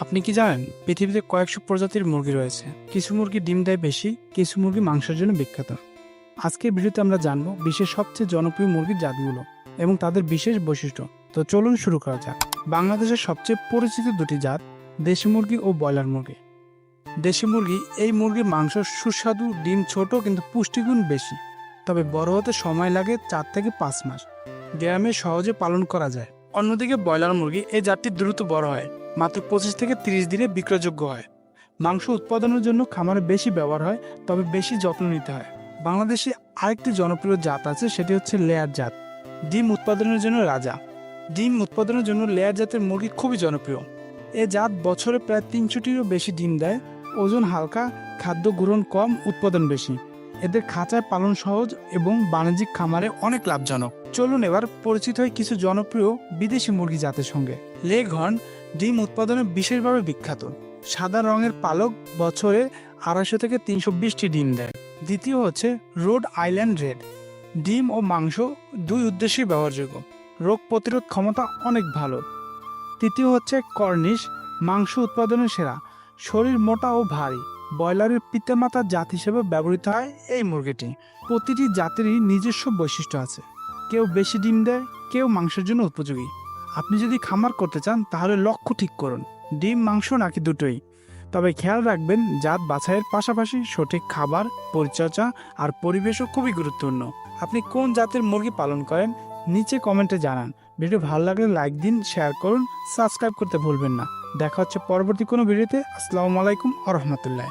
আপনি কি জানেন, পৃথিবীতে কয়েকশো প্রজাতির মুরগি রয়েছে। কিছু মুরগি ডিম দেয় বেশি, কিছু মুরগি মাংসের জন্য বিখ্যাত। আজকের ভিডিওতে আমরা জানব বিশ্বের সবচেয়ে জনপ্রিয় মুরগির জাতগুলো এবং তাদের বিশেষ বৈশিষ্ট্য। তো চলুন শুরু করা যাক। বাংলাদেশের সবচেয়ে পরিচিত দুটি জাত দেশি মুরগি ও ব্রয়লার মুরগি। দেশি মুরগি এই মুরগির মাংস সুস্বাদু, ডিম ছোট কিন্তু পুষ্টিগুণ বেশি। তবে বড় হতে সময় লাগে চার থেকে পাঁচ মাস। গ্রামে সহজে পালন করা যায়। অন্যদিকে ব্রয়লার মুরগি এই জাতটি দ্রুত বড় হয়। মাত্র পঁচিশ থেকে তিরিশ দিনে বিক্রয়যোগ্য হয়। মাংস উৎপাদনের জন্য খামারে বেশি ব্যবহার হয়, তবে বেশি যত্ন নিতে হয়। বাংলাদেশে আরেকটি জনপ্রিয় জাত আছে, সেটি হচ্ছে লেয়ার জাত। ডিম উৎপাদনের জন্য রাজা। ডিম উৎপাদনের জন্য লেয়ার জাতের মুরগি খুবই জনপ্রিয়। এ জাত বছরে প্রায় তিনশোটিরও বেশি ডিম দেয়। ওজন হালকা, খাদ্য গ্রহণ কম, উৎপাদন বেশি। এদের খাঁচায় পালন সহজ এবং বাণিজ্যিক খামারে অনেক লাভজনক। চলুন এবার পরিচিত হয় কিছু জনপ্রিয় বিদেশি মুরগি জাতের সঙ্গে। লেগ হর্ন ডিম উৎপাদনে বিশেষভাবে বিখ্যাত। সাদা রঙের পালক বছরে আড়াইশো থেকে তিনশো বিশটি ডিম দেয়। দ্বিতীয় হচ্ছে রোড আইল্যান্ড রেড। ডিম ও মাংস দুই উদ্দেশ্যেই ব্যবহারযোগ্য। রোগ প্রতিরোধ ক্ষমতা অনেক ভালো। তৃতীয় হচ্ছে কর্নিশ, মাংস উৎপাদনের সেরা। শরীর মোটা ও ভারী। ব্রয়লারের পিতামাতার জাত হিসেবে ব্যবহৃত হয় এই মুরগিটি। প্রতিটি জাতেরই নিজস্ব বৈশিষ্ট্য আছে। কেউ বেশি ডিম দেয়, কেউ মাংসের জন্য উপযোগী। আপনি যদি খামার করতে চান, তাহলে লক্ষ্য ঠিক করুন। ডিম, মাংস নাকি দুটোই। তবে খেয়াল রাখবেন, জাত বাছাইয়ের পাশাপাশি সঠিক খাবার, পরিচর্যা আর পরিবেশও খুবই গুরুত্বপূর্ণ। আপনি কোন জাতের মুরগি পালন করেন, নিচে কমেন্টে জানান। ভিডিও ভালো লাগলে লাইক দিন, শেয়ার করুন, সাবস্ক্রাইব করতে ভুলবেন না। দেখা হচ্ছে পরবর্তী কোনো ভিডিওতে। আসসালামু আলাইকুম আ রহমতুল্লাহ।